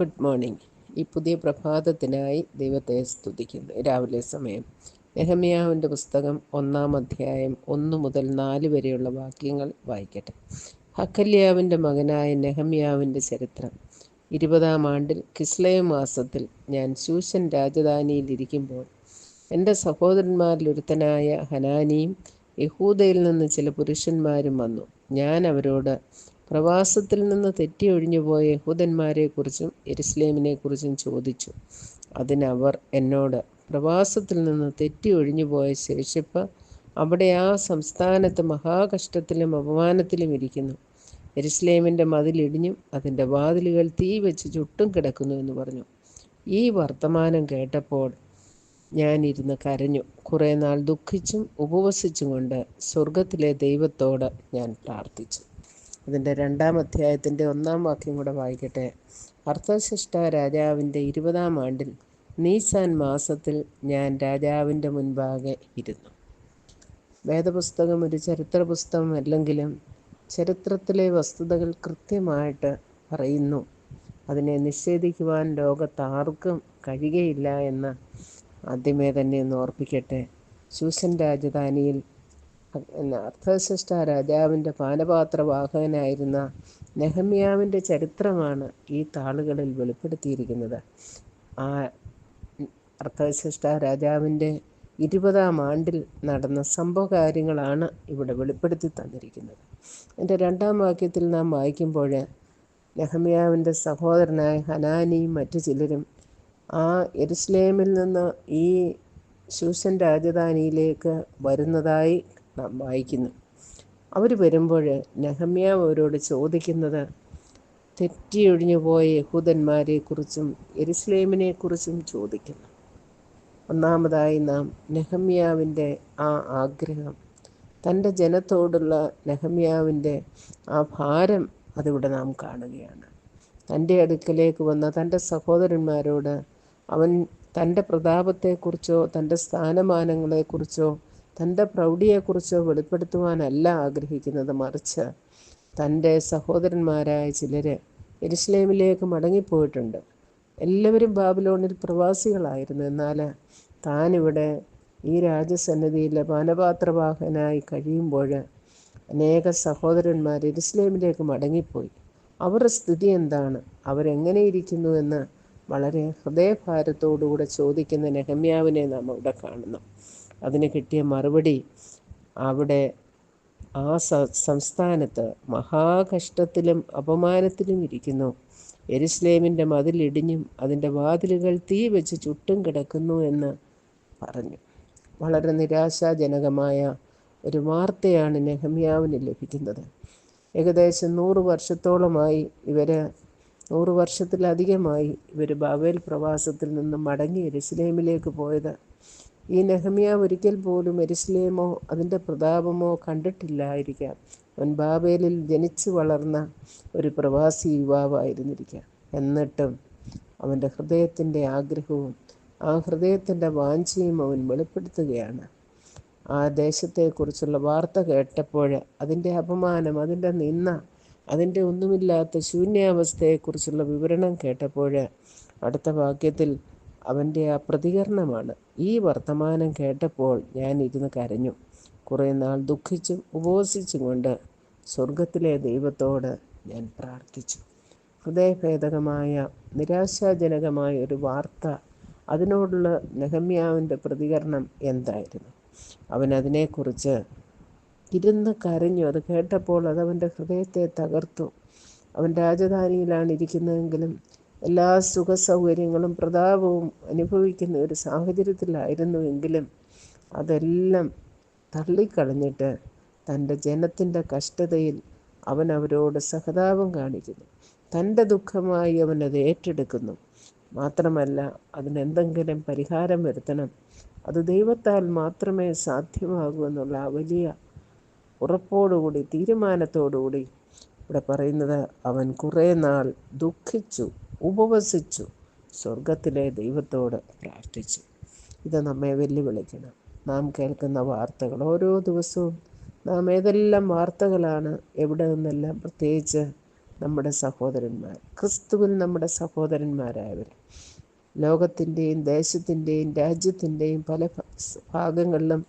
Good morning ഈ പുതിയ പ്രഭാതത്തിനായി ദൈവത്തെ സ്തുതിക്കുന്നു. രാവിലെ സമയം. നെഹമ്യാവിന്റെ പുസ്തകം ഒന്നാം അധ്യായം ഒന്ന് മുതൽ നാല് വരെയുള്ള വാക്യങ്ങൾ വായിക്കട്ടെ. ഹക്കല്യാവിന്റെ മകനായ നെഹമ്യാവിന്റെ ചരിത്രം. ഇരുപതാം ആണ്ടിൽ കിസ്ലയ മാസത്തിൽ ഞാൻ ശൂഷൻ രാജധാനിയിലിരിക്കുമ്പോൾ എന്റെ സഹോദരന്മാരിലൊരുത്തനായ ഹനാനിയും യഹൂദയിൽ നിന്ന് ചില പുരുഷന്മാരും വന്നു. ഞാൻ അവരോട് പ്രവാസത്തിൽ നിന്ന് തെറ്റി തെറ്റിയൊഴിഞ്ഞുപോയ യഹൂദന്മാരെക്കുറിച്ചും എരുസ്ലേമിനെക്കുറിച്ചും ചോദിച്ചു. അതിനവർ എന്നോട് പ്രവാസത്തിൽ നിന്ന് തെറ്റി തെറ്റിയൊഴിഞ്ഞുപോയ ശേഷിപ്പ് അവിടെ ആ സംസ്ഥാനത്ത് മഹാകഷ്ടത്തിലും അപമാനത്തിലും ഇരിക്കുന്നു. എരുസ്ലേമിന്റെ മതിലിടിഞ്ഞും അതിന്റെ വാതിലുകൾ തീ വെച്ച് ചുട്ടും കിടക്കുന്നു എന്ന് പറഞ്ഞു. ഈ വർത്തമാനം കേട്ടപ്പോൾ ഞാനിരുന്ന് കരഞ്ഞു. കുറേ നാൾ ദുഃഖിച്ചും ഉപവസിച്ചും കൊണ്ട് സ്വർഗത്തിലെ ദൈവത്തോട് ഞാൻ പ്രാർത്ഥിച്ചു. അതിന്റെ രണ്ടാം അധ്യായത്തിന്റെ ഒന്നാം വാക്യം കൂടെ വായിക്കട്ടെ. അർത്ഥശിഷ്ട രാജാവിന്റെ ഇരുപതാം ആണ്ടിൽ നീസാൻ മാസത്തിൽ ഞാൻ രാജാവിന്റെ മുൻപാകെ ഇരുന്നു. വേദപുസ്തകം ഒരു ചരിത്ര പുസ്തകം അല്ലെങ്കിലും ചരിത്രത്തിലെ വസ്തുതകൾ കൃത്യമായിട്ട് പറയുന്നു. അതിനെ നിഷേധിക്കുവാൻ ലോകത്താർക്കും കഴിയുകയില്ല എന്ന് ആദ്യമേ തന്നെ ഒന്ന് ഓർപ്പിക്കട്ടെ. ശൂസൻ രാജധാനിയിൽ അർത്ഥശിഷ്ട രാജാവിന്റെ പാനപാത്രവാഹകനായിരുന്ന നെഹമ്യാവിന്റെ ചരിത്രമാണ് ഈ താളുകളിൽ വെളിപ്പെടുത്തിയിരിക്കുന്നത്. ആ അർത്ഥശിഷ്ട രാജാവിന്റെ ഇരുപതാം ആണ്ടിൽ നടന്ന സംഭവകാര്യങ്ങളാണ് ഇവിടെ വെളിപ്പെടുത്തി തന്നിരിക്കുന്നത്. എന്റെ രണ്ടാം വാക്യത്തിൽ നാം വായിക്കുമ്പോൾ നെഹമ്യാവിന്റെ സഹോദരനായ ഹനാനിയും മറ്റു ചിലരും ആ എരുസ്ലേമിൽ നിന്ന് ഈ ശൂഷൻ രാജധാനിയിലേക്ക് വരുന്നതായി വായിക്കുന്നു. അവർ വരുമ്പോൾ നെഹമ്യാവ് അവരോട് ചോദിക്കുന്നത് തെറ്റിയൊഴിഞ്ഞു പോയ യഹൂദന്മാരെക്കുറിച്ചും എരുസ്ലേമിനെക്കുറിച്ചും ചോദിക്കുന്നു. ഒന്നാമതായി നാം നെഹമ്യാവിന്റെ ആ ആഗ്രഹം തന്റെ ജനത്തോടുള്ള നെഹമ്യാവിന്റെ ആ ഭാരം അതിവിടെ നാം കാണുകയാണ്. തന്റെ അടുക്കലേക്ക് വന്ന തന്റെ സഹോദരന്മാരോട് അവൻ തന്റെ പ്രതാപത്തെക്കുറിച്ചോ തന്റെ സ്ഥാനമാനങ്ങളെക്കുറിച്ചോ തന്റെ പ്രൗഢിയെക്കുറിച്ച് വെളിപ്പെടുത്തുവാനല്ല ആഗ്രഹിക്കുന്നത്. മറിച്ച് തന്റെ സഹോദരന്മാരായ ചിലർ എരുസ്ലേമിലേക്ക് മടങ്ങിപ്പോയിട്ടുണ്ട്. എല്ലാവരും ബാബിലോണിൽ പ്രവാസികളായിരുന്നു. എന്നാൽ താനിവിടെ ഈ രാജസന്നിധിയിൽ പാനപാത്രവാഹനായി കഴിയുമ്പോൾ അനേക സഹോദരന്മാർ എരുസ്ലേമിലേക്ക് മടങ്ങിപ്പോയി. അവരുടെ സ്ഥിതി എന്താണ്? അവരെങ്ങനെ ഇരിക്കുന്നു എന്ന് വളരെ ഹൃദയഭാരത്തോടുകൂടെ ചോദിക്കുന്ന നെഹമ്യാവിനെ നാം അവിടെ കാണുന്നു അതിന് കിട്ടിയ മറുപടി അവിടെ ആ സംസ്ഥാനത്ത് മഹാകഷ്ടത്തിലും അപമാനത്തിലും ഇരിക്കുന്നു. എരുസ്ലേമിന്റെ മതിലിടിഞ്ഞും അതിന്റെ വാതിലുകൾ തീ വെച്ച് ചുട്ടും കിടക്കുന്നു എന്ന് പറഞ്ഞു. വളരെ നിരാശാജനകമായ ഒരു വാർത്തയാണ് നെഹമ്യാവിന് ലഭിക്കുന്നത്. ഏകദേശം നൂറ് വർഷത്തോളമായി ഇവർ നൂറ് വർഷത്തിലധികമായി ഇവർ ബാബേൽ പ്രവാസത്തിൽ നിന്ന് മടങ്ങി എരുസലേമിലേക്ക് പോയത്. ഈ നെഹമിയ ഒരിക്കൽ പോലും എരുസലേമോ അതിന്റെ പ്രതാപമോ കണ്ടിട്ടില്ലായിരിക്കാം. അവൻ ബാബേലിൽ ജനിച്ചു വളർന്ന ഒരു പ്രവാസി യുവാവായിരുന്നിരിക്കാം. എന്നിട്ടും അവന്റെ ഹൃദയത്തിന്റെ ആഗ്രഹവും ആ ഹൃദയത്തിന്റെ വാഞ്ചയും അവൻ വെളിപ്പെടുത്തുകയാണ്. ആ ദേശത്തെക്കുറിച്ചുള്ള വാർത്ത കേട്ടപ്പോൾ അതിന്റെ അപമാനം അതിന്റെ നിന്ന അതിന്റെ ഒന്നുമില്ലാത്ത ശൂന്യാവസ്ഥയെക്കുറിച്ചുള്ള വിവരണം കേട്ടപ്പോൾ അടുത്ത വാക്യത്തിൽ അവന്റെ ആ പ്രതികരണമാണ്. ഈ വർത്തമാനം കേട്ടപ്പോൾ ഞാൻ ഇരുന്ന് കരഞ്ഞു. കുറേ നാൾ ദുഃഖിച്ചും ഉപവസിച്ചും കൊണ്ട് സ്വർഗത്തിലെ ദൈവത്തോട് ഞാൻ പ്രാർത്ഥിച്ചു. ഹൃദയഭേദകമായ നിരാശാജനകമായ ഒരു വാർത്ത അതിനോടുള്ള നെഹമ്യാവിന്റെ പ്രതികരണം എന്തായിരുന്നു? അവൻ അതിനെക്കുറിച്ച് ഇരുന്ന് കരഞ്ഞു. അത് കേട്ടപ്പോൾ അത് അവന്റെ ഹൃദയത്തെ തകർത്തു. അവൻ രാജധാനിയിലാണ് ഇരിക്കുന്നതെങ്കിലും എല്ലാ സുഖ സൗകര്യങ്ങളും പ്രതാപവും അനുഭവിക്കുന്ന ഒരു സാഹചര്യത്തിലായിരുന്നുവെങ്കിലും അതെല്ലാം തള്ളിക്കളഞ്ഞിട്ട് തന്റെ ജനത്തിന്റെ കഷ്ടതയിൽ അവൻ അവരോട് സഹതാപം കാണിക്കുന്നു. തന്റെ ദുഃഖമായി അവൻ അത് ഏറ്റെടുക്കുന്നു. മാത്രമല്ല അതിനെന്തെങ്കിലും പരിഹാരം വരുത്തണം. അത് ദൈവത്താൽ മാത്രമേ സാധ്യമാകൂ എന്നുള്ള വലിയ ഉറപ്പോടുകൂടി തീരുമാനത്തോടുകൂടി. ഇവിടെ പറയുന്നത് അവൻ കുറേ നാൾ ദുഃഖിച്ചു ഉപവസിച്ചു സ്വർഗത്തിലെ ദൈവത്തോട് പ്രാർത്ഥിച്ചു. ഇത് നമ്മെ വെല്ലുവിളിക്കണം. നാം കേൾക്കുന്ന വാർത്തകൾ ഓരോ ദിവസവും നാം ഏതെല്ലാം വാർത്തകളാണ് എവിടെ നിന്നെല്ലാം പ്രത്യേകിച്ച് നമ്മുടെ സഹോദരന്മാർ ക്രിസ്തുവിൽ നമ്മുടെ സഹോദരന്മാരായവർ. ലോകത്തിന്റെയും ദേശത്തിന്റെയും രാജ്യത്തിന്റെയും പല ഭാഗങ്ങളിലും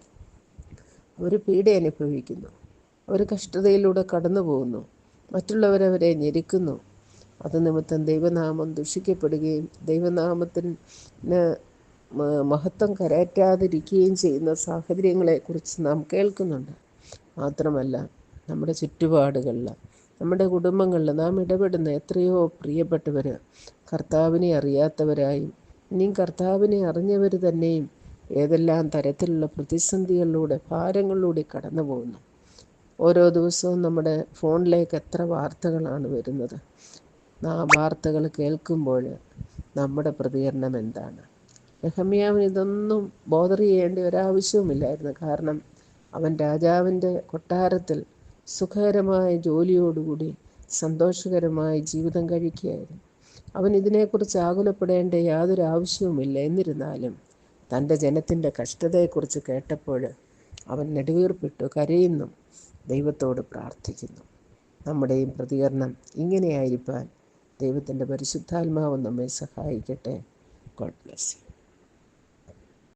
അവർ പീഡ അനുഭവിക്കുന്നു. അവർ കഷ്ടതയിലൂടെ കടന്നു പോകുന്നു. മറ്റുള്ളവരവരെ ഞെരുക്കുന്നു. അത് നിമിത്തം ദൈവനാമം ദുഷിക്കപ്പെടുകയും ദൈവനാമത്തിന് മഹത്വം കരയറ്റാതിരിക്കുകയും ചെയ്യുന്ന സാഹചര്യങ്ങളെക്കുറിച്ച് നാം കേൾക്കുന്നുണ്ട്. മാത്രമല്ല നമ്മുടെ ചുറ്റുപാടുകളിൽ നമ്മുടെ കുടുംബങ്ങളിൽ നാം ഇടപെടുന്ന എത്രയോ പ്രിയപ്പെട്ടവർ കർത്താവിനെ അറിയാത്തവരായും ഇനിയും കർത്താവിനെ അറിഞ്ഞവർ തന്നെയും ഏതെല്ലാം തരത്തിലുള്ള പ്രതിസന്ധികളിലൂടെ ഭാരങ്ങളിലൂടെ കടന്നു പോകുന്നു ഓരോ ദിവസവും നമ്മുടെ ഫോണിലേക്ക് എത്ര വാർത്തകളാണ് വരുന്നത്. ആ വാർത്തകൾ കേൾക്കുമ്പോൾ നമ്മുടെ പ്രതികരണം എന്താണ്? നെഹമ്യാവിന് ഇതൊന്നും ബോധർ ചെയ്യേണ്ട ഒരാവശ്യവുമില്ലായിരുന്നു. കാരണം അവൻ രാജാവിന്റെ കൊട്ടാരത്തിൽ സുഖകരമായ ജോലിയോടുകൂടി സന്തോഷകരമായ ജീവിതം കഴിക്കുകയായിരുന്നു. അവൻ ഇതിനെക്കുറിച്ച് ആകുലപ്പെടേണ്ട യാതൊരു ആവശ്യവുമില്ല. എന്നിരുന്നാലും തന്റെ ജനത്തിന്റെ കഷ്ടതയെക്കുറിച്ച് കേട്ടപ്പോൾ അവൻ നെടുവീർപ്പിട്ടു കരയുന്നു. ദൈവത്തോട് പ്രാർത്ഥിക്കുന്നു. നമ്മുടെയും പ്രതികരണം ഇങ്ങനെയായിരിക്കാൻ ദൈവത്തിന്റെ പരിശുദ്ധാത്മാവ് നമ്മെ സഹായിക്കട്ടെ. God bless you